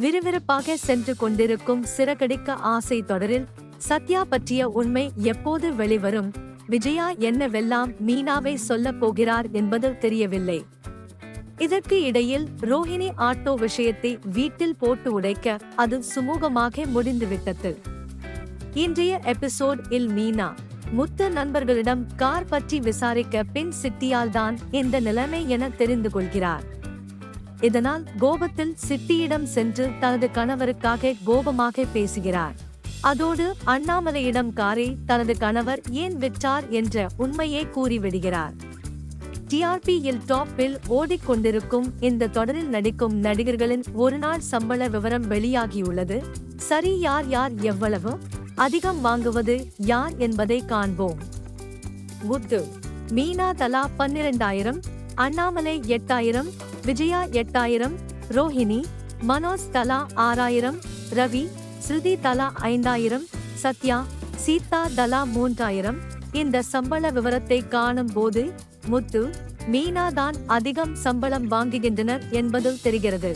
விறுவிறுப்பாக சென்று கொண்டிருக்கும் சிறகடிக்க ஆசை தொடரில் சத்யா பற்றிய உண்மை எப்போது வெளிவரும்? விஜயா என்னவெல்லாம் மீனாவை சொல்லப் போகிறார் என்பது தெரியவில்லை. இதற்கு இடையில் ரோஹிணி ஆட்டோ விஷயத்தை வீட்டில் போட்டு உடைக்க அது சுமூகமாக முடிந்துவிட்டது. இன்றைய எபிசோட் இல் மீனா முத்த நண்பர்களிடம் கார் பற்றி விசாரிக்க பின் சிட்டியால் தான் இந்த நிலைமை என தெரிந்து கொள்கிறார். இதனால் கோபத்தில் சிட்டியிடம் சென்று தனது கணவருக்காக கோபமாக பேசுகிறார். அதோடு அண்ணாமலையிடம் காரை தனது கணவர் ஏன் விற்றார் என்ற உண்மையை கூறிவிடுகிறார். டிஆர்பியில் டாப்பில் ஓடிக்கொண்டிருக்கும் இந்த தொடரில் நடிக்கும் நடிகர்களின் ஒரு நாள் சம்பள விவரம் வெளியாகியுள்ளது. சரி யார் யார் எவ்வளவு? அதிகம் வாங்குவது யார் என்பதை காண்போம். முத்து மீனா தலா பன்னிரண்டாயிரம் அண்ணாமலை எட்டாயிரம் விஜயா எட்டாயிரம் ரோஹிணி மனோஜ் தலா ஆறாயிரம் ரவி ஸ்ருதி தலா ஐந்தாயிரம் சத்யா சீதா தலா மூன்றாயிரம். இந்த சம்பள விவரத்தை காணும் போது முத்து மீனா தான் அதிகம் சம்பளம் வாங்குகின்றனர் என்பது தெரிகிறது.